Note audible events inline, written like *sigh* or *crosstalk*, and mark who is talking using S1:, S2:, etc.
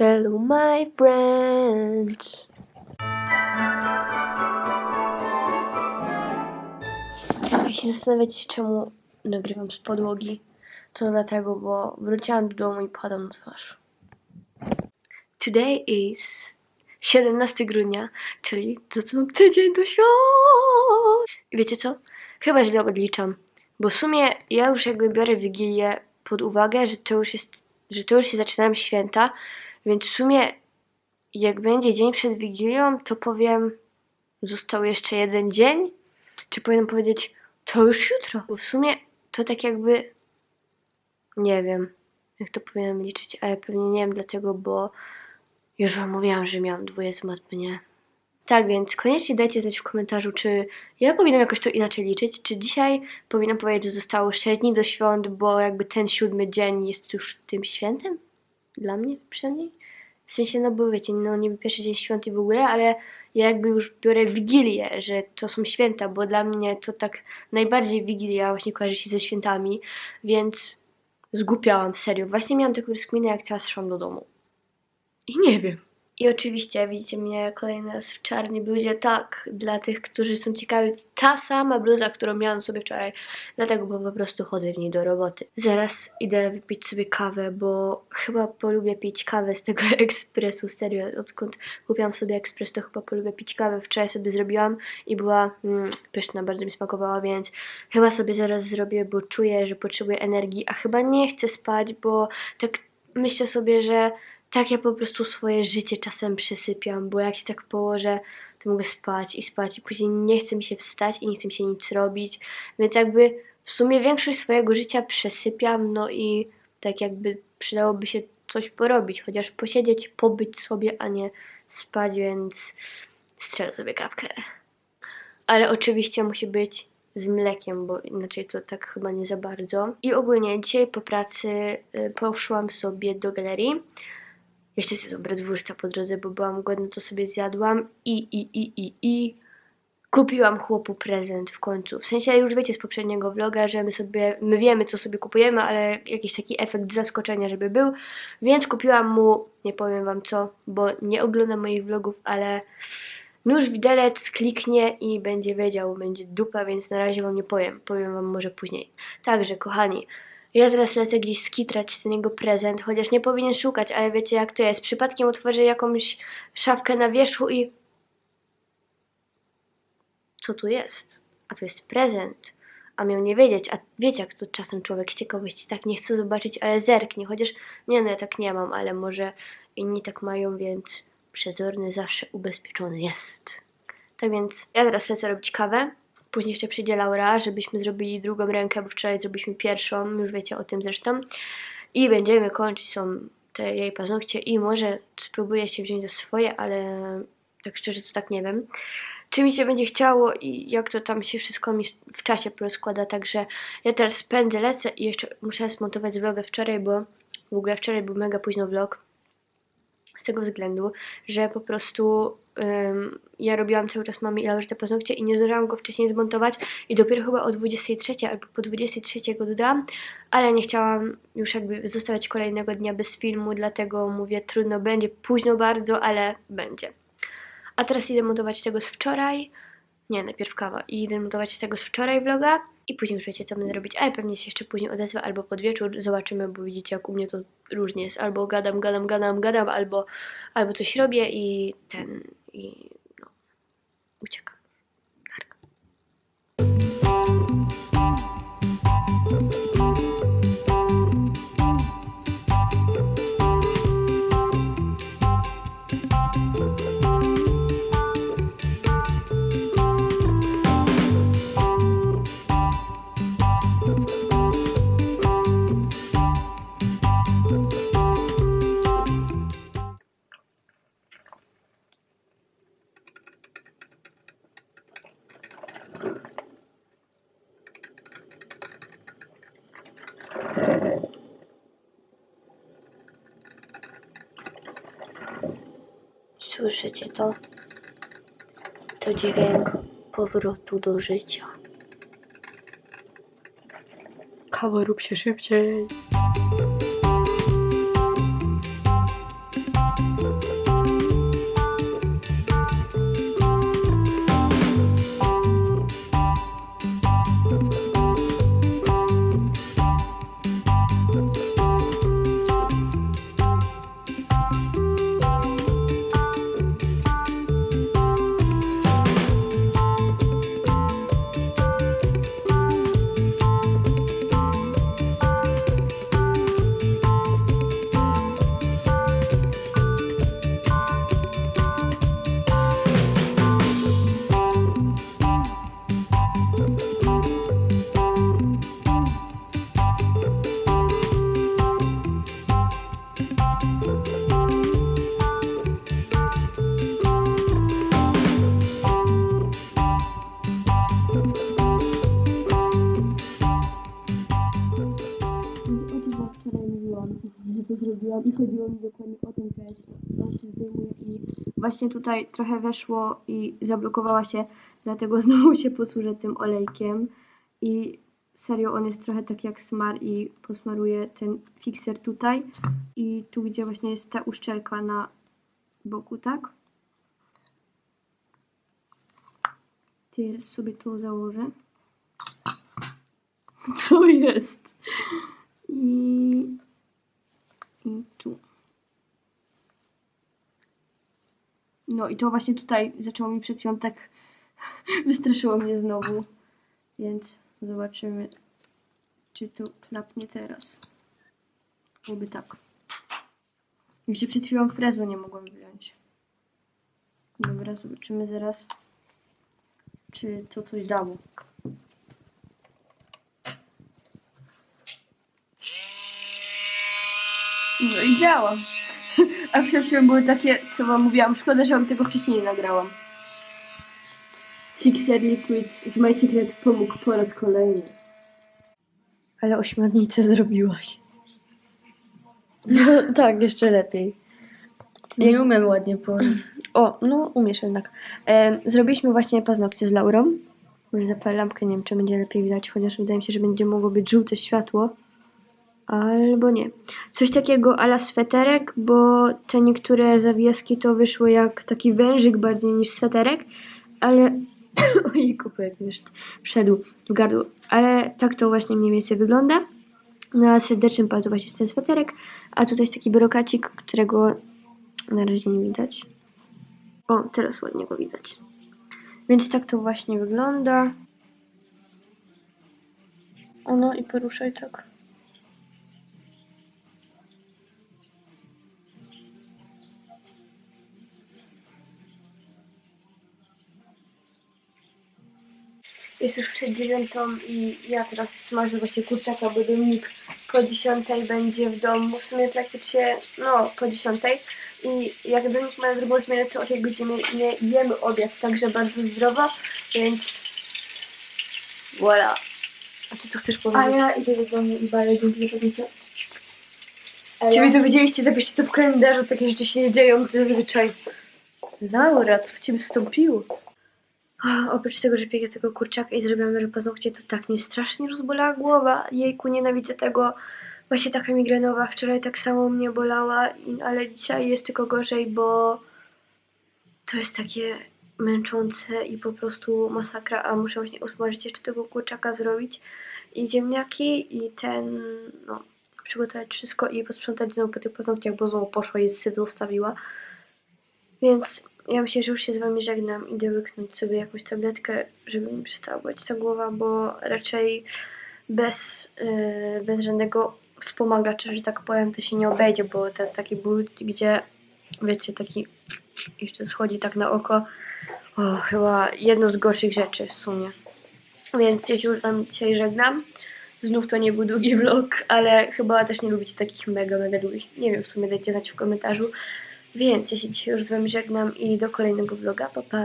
S1: Hello, my friends. Jeśli zastanawiacie się, czemu nagrywam z podłogi, to dlatego, bo wróciłam do domu i padam na twarz. Today is 17 grudnia, czyli to co mam tydzień do świąt. I wiecie co? Chyba źle odliczam, bo w sumie ja już jakby biorę Wigilię pod uwagę, że to już jest, że to już się zaczynają święta, więc w sumie jak będzie dzień przed Wigilią, to powiem został jeszcze jeden dzień, czy powinnam powiedzieć to już jutro, bo w sumie to tak jakby nie wiem, jak to powinnam liczyć, ale pewnie nie wiem dlatego, bo już wam mówiłam, że miałam dwoje z matmy, nie? Tak, więc koniecznie dajcie znać w komentarzu, czy ja powinnam jakoś to inaczej liczyć, czy dzisiaj powinnam powiedzieć, że zostało 6 dni do świąt, bo jakby ten siódmy dzień jest już tym świętem? Dla mnie przynajmniej. W sensie, no bo wiecie, no niby pierwszy dzień świąt i w ogóle, ale ja jakby już biorę Wigilię, że to są święta, bo dla mnie to tak najbardziej Wigilia właśnie kojarzy się ze świętami, więc zgłupiałam, serio. Właśnie miałam taką rozkminę, jak teraz szłam do domu. I nie wiem. I oczywiście widzicie mnie kolejny raz w czarnej bluzie. Tak, dla tych, którzy są ciekawi, ta sama bluza, którą miałam sobie wczoraj. Dlatego, bo po prostu chodzę w niej do roboty. Zaraz idę wypić sobie kawę, bo chyba polubię pić kawę z tego *laughs* ekspresu. Serio, odkąd kupiłam sobie ekspres, to chyba polubię pić kawę. Wczoraj sobie zrobiłam i była mm, pyszna, bardzo mi smakowała, więc chyba sobie zaraz zrobię, bo czuję, że potrzebuję energii, a chyba nie chcę spać, bo tak myślę sobie, że tak ja po prostu swoje życie czasem przesypiam, bo jak się tak położę, to mogę spać i spać i później nie chce mi się wstać i nie chce mi się nic robić, więc jakby w sumie większość swojego życia przesypiam, no i tak jakby przydałoby się coś porobić, chociaż posiedzieć, pobyć sobie, a nie spać, więc strzelę sobie kawkę. Ale oczywiście musi być z mlekiem, bo inaczej to tak chyba nie za bardzo. I ogólnie dzisiaj po pracy y, poszłam sobie do galerii. Jeszcze zjadłam bratwursta po drodze, bo byłam głodna, to sobie zjadłam i, i, i, i, i kupiłam chłopu prezent w końcu. W sensie już wiecie z poprzedniego vloga, że my sobie, my wiemy co sobie kupujemy, ale jakiś taki efekt zaskoczenia, żeby był, więc kupiłam mu, nie powiem wam co, bo nie oglądam moich vlogów, ale nóż widelec kliknie i będzie wiedział, będzie dupa, więc na razie wam nie powiem, powiem wam może później. Także kochani, ja teraz lecę gdzieś skitrać ten jego prezent, chociaż nie powinien szukać, ale wiecie jak to jest. Przypadkiem otworzę jakąś szafkę na wierzchu i... Co tu jest? A tu jest prezent. A miał nie wiedzieć, a wiecie jak to czasem człowiek z ciekawości tak nie chce zobaczyć, ale zerknie. Chociaż nie no, ja tak nie mam, ale może inni tak mają, więc przezorny zawsze ubezpieczony jest. Tak więc ja teraz lecę robić kawę. Później jeszcze przyjdzie Laura, żebyśmy zrobili drugą rękę, bo wczoraj zrobiliśmy pierwszą, już wiecie o tym zresztą. I będziemy kończyć, są te jej paznokcie i może spróbuję się wziąć za swoje, ale tak szczerze to tak nie wiem. Czy mi się będzie chciało i jak to tam się wszystko mi w czasie porozkłada, także ja teraz pędzę, lecę i jeszcze muszę smontować vlogę wczoraj, bo w ogóle wczoraj był mega późno vlog z tego względu, że po prostu ym, ja robiłam cały czas mamie i Laurze te paznokcie i nie zdążyłam go wcześniej zmontować i dopiero chyba o 23 albo po 23 go dodałam, ale nie chciałam już jakby zostawiać kolejnego dnia bez filmu, dlatego mówię trudno będzie, późno bardzo, ale będzie. A teraz idę montować tego z wczoraj, nie, najpierw kawa. I idę montować tego z wczoraj vloga i później już wiecie co będę robić, ale pewnie się jeszcze później odezwę albo pod wieczór, zobaczymy, bo widzicie jak u mnie to różnie jest, albo gadam, gadam, gadam, gadam, albo, albo coś robię i ten, i no, uciekam. Słyszycie to? To dźwięk powrotu do życia. Kawa rób się szybciej. I chodziło mi dokładnie o ten też. On się zdejmuje i właśnie tutaj trochę weszło i zablokowała się, dlatego *laughs* znowu się posłużę tym olejkiem i serio on jest trochę tak jak smar i posmaruję ten fixer tutaj i tu gdzie właśnie jest ta uszczelka na boku, tak? Teraz sobie to założę. *laughs* Co jest? I tu. No i to właśnie tutaj zaczęło mi przed chwilą tak *laughs* wystraszyło mnie znowu. Więc zobaczymy, czy to klapnie teraz. Byłoby tak. Jeszcze przed chwilą frezu nie mogłam wyjąć. Dobra, zobaczymy zaraz, czy to coś dało. No i działa. A przed chwilą były takie, co wam mówiłam, szkoda, że wam tego wcześniej nie nagrałam. Fixer Liquid z My Secret pomógł po raz kolejny. Ale ośmiornicę zrobiłaś.
S2: No tak, jeszcze lepiej. Nie umiem ładnie położyć.
S1: O, no umiesz jednak. E, zrobiliśmy właśnie paznokcie z Laurą. Już zapalę lampkę, nie wiem czy będzie lepiej widać, chociaż wydaje mi się, że będzie mogło być żółte światło. Albo nie. Coś takiego ala sweterek, bo te niektóre zawiaski to wyszły jak taki wężyk bardziej niż sweterek, ale... *coughs* Ojejku, jak już wszedł w gardło. Ale tak to właśnie mniej więcej wygląda. Na serdecznym palcu właśnie jest ten sweterek, a tutaj jest taki brokacik, którego na razie nie widać. O, teraz ładnie go widać. Więc tak to właśnie wygląda. O no i poruszaj tak. Jest już przed dziewiątą i ja teraz smażę właśnie kurczaka, bo Dominik po dziesiątej będzie w domu. W sumie praktycznie, no, po dziesiątej. I jak Dominik ma drugą zmianę, to o tej godzinie nie jemy obiad, także bardzo zdrowo, więc voilà. A ty co chcesz
S2: A
S1: powiedzieć?
S2: ja idę do domu i balę dzięki za to. A
S1: Czy wy to widzieliście, zapiszcie to w kalendarzu, takie rzeczy się nie dzieją zazwyczaj. Laura, co w ciebie wstąpiło? A, Oprócz tego, że piekę tego kurczaka i zrobiłam że paznokcie, to tak mnie strasznie rozbolała głowa. Jejku, nienawidzę tego. Właśnie taka migrenowa. Wczoraj tak samo mnie bolała, ale dzisiaj jest tylko gorzej, bo to jest takie męczące i po prostu masakra, a muszę właśnie usmażyć jeszcze tego kurczaka zrobić i ziemniaki i ten, no, przygotować wszystko i posprzątać znowu po tych paznokciach, bo znowu poszła i syt zostawiła. Więc ja myślę, że już się z wami żegnam. Idę wyknąć sobie jakąś tabletkę, żeby mi przestała boleć ta głowa, bo raczej bez, yy, bez żadnego wspomagacza, że tak powiem, to się nie obejdzie, bo to taki ból, gdzie wiecie, taki jeszcze schodzi tak na oko. O, chyba jedno z gorszych rzeczy w sumie. Więc ja się już tam dzisiaj żegnam. Znów to nie był długi vlog, ale chyba też nie lubicie takich mega, mega długich. Nie wiem, w sumie dajcie znać w komentarzu. Więc ja się dzisiaj już z wami żegnam i do kolejnego vloga. Pa, pa!